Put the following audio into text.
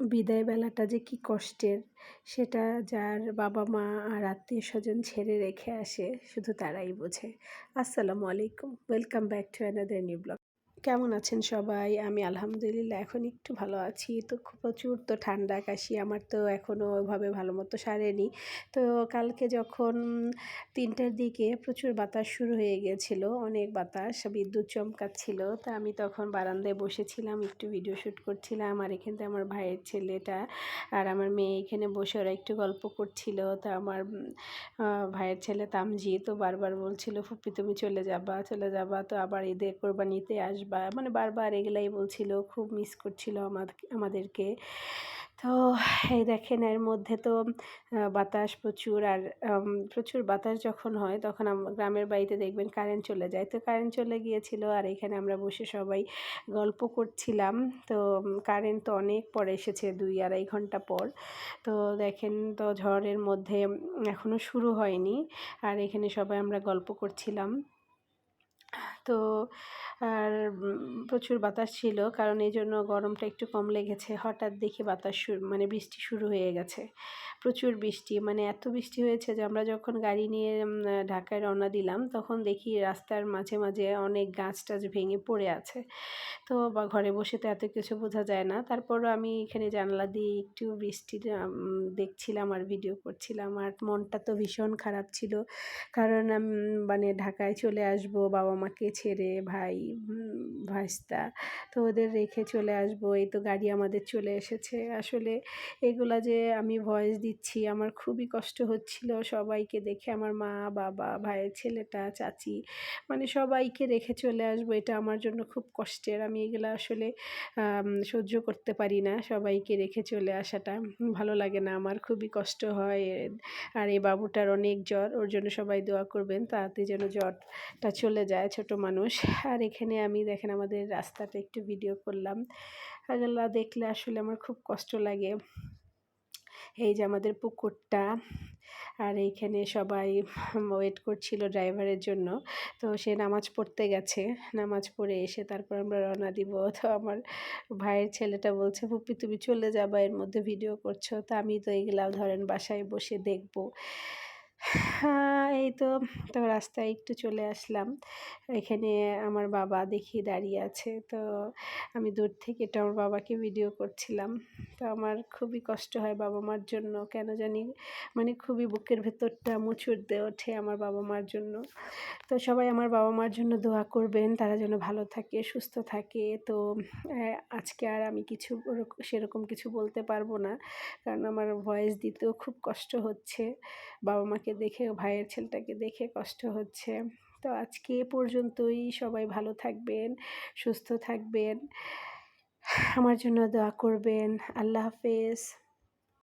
বিদায় বেলাটা যে কি কষ্টের, সেটা যার বাবা মা আর আত্মীয় স্বজন ছেড়ে রেখে আসে, শুধু তারাই বোঝে। আসসালামু আলাইকুম। Welcome back to another new blog কেমন আছেন সবাই? আমি আলহামদুলিল্লাহ এখন একটু ভালো আছি। তো প্রচুর তো ঠান্ডা কাশি, আমার তো এখনও ওইভাবে ভালো মতো সারেনি। তো কালকে যখন তিনটার দিকে প্রচুর বাতাস শুরু হয়ে গিয়েছিল অনেক বাতাস, বিদ্যুৎ চমকাচ্ছিল, তা আমি তখন বারান্দায় বসেছিলাম, একটু ভিডিও শ্যুট করছিলাম, আর এখান আমার ভাইয়ের ছেলেটা আর আমার মেয়ে এখানে বসে ওরা একটু গল্প করছিল। তা আমার ভাইয়ের ছেলে তামজি তো বারবার বলছিল, ফুপি তুমি চলে যাবা চলে যাবা। তো আবার ঈদের কোরবানিতে আসবা। মানে বারবার এগুলাই বলছিল, খুব মিস করছিল আমাদেরকে। তো এই দেখেন, এর মধ্যে তো বাতাস প্রচুর আর প্রচুর বাতাস যখন হয় তখন গ্রামের বাড়িতে দেখবেন কারেন্ট চলে যায়। তো কারেন্ট চলে গিয়েছিল আর এখানে আমরা বসে সবাই গল্প করছিলাম। তো কারেন্ট তো অনেক পরে এসেছে, দুই আড়াই ঘণ্টা পর। তো দেখেন, তো ঝড়ের মধ্যে এখনও শুরু হয়নি। আর এখানে সবাই আমরা গল্প করছিলাম। তো আর প্রচুর বাতাস ছিল। কারণ এই জন্য গরমটা একটু কম লেগেছে। হঠাৎ দেখি বাতাস শুরু মানে বৃষ্টি শুরু হয়ে গেছে। প্রচুর বৃষ্টি। মানে এত বৃষ্টি হয়েছে যে আমরা যখন গাড়ি নিয়ে ঢাকায় রওনা দিলাম, তখন দেখি রাস্তার মাঝে মাঝে অনেক গাছ টাছ ভেঙে পড়ে আছে। তো বা ঘরে বসে তো এত কিছু বোঝা যায় না। তারপরও আমি এখানে জানলা দিয়ে একটু বৃষ্টির দেখছিলাম আর ভিডিও করছিলাম। আর মনটা তো ভীষণ খারাপ ছিল। কারণ মানে ঢাকায় চলে আসব বাবা মাকে ছেড়ে ভাই ভাস্তা তো ওদের রেখে চলে আসব। এই তো গাড়ি আমাদের চলে এসেছে। আসলে এগুলা যে আমি ভয়েস দিচ্ছি, আমার খুবই কষ্ট হচ্ছিল সবাইকে দেখে। আমার মা, বাবা, ভাইয়ের ছেলেটা, চাচি মানে সবাইকে রেখে চলে আসব। এটা আমার জন্য খুব কষ্টের। আমি এগুলো আসলে সহ্য করতে পারি না সবাইকে রেখে চলে আসাটা। ভালো লাগে না। আমার খুবই কষ্ট হয়। আর এই বাবুটার অনেক জ্বর। ওর জন্য সবাই দোয়া করবেন, তাতে যেন জ্বরটা চলে যায়। ছোট মানুষ। আর এখানে আমি দেখেন আমাদের রাস্তাটা একটু ভিডিও করলাম। এগুলো দেখলে আসলে আমার খুব কষ্ট লাগে। এই যে আমাদের পুকুরটা। আর এইখানে সবাই ওয়েট করছিল ড্রাইভারের জন্য। তো সে নামাজ পড়তে গেছে। নামাজ পড়ে এসে তারপর আমরা রওনা দিব। তো আমার ভাইয়ের ছেলেটা বলছে পুপি তুমি চলে যাবা, এর মধ্যে ভিডিও করছ। তা আমি তো এইগুলা ধরেন বাসায় বসে দেখব। এই তো তো রাস্তায় একটু চলে আসলাম। এখানে আমার বাবা দেখি দাঁড়িয়ে আছে। তো আমি দূর থেকে এটা আমার বাবাকে ভিডিও করছিলাম। তো আমার খুবই কষ্ট হয় বাবা মার জন্য। কেন জানি? মানে খুবই বুকের ভেতরটা মুচুর দিয়ে ওঠে আমার বাবা মার জন্য। তো সবাই আমার বাবা মার জন্য দোয়া করবেন। তারা যেন ভালো থাকে, সুস্থ থাকে। তো আজকে আর আমি কিছু সেরকম কিছু বলতে পারব না। কারণ আমার ভয়েস দিতেও খুব কষ্ট হচ্ছে। বাবা মাকে দেখে, ভাইয়ের ছেলেটাকে দেখে কষ্ট হচ্ছে। তো আজকে এ পর্যন্তই। সবাই ভালো থাকবেন, সুস্থ থাকবেন। আমার জন্য দোয়া করবেন। আল্লাহ হাফেজ।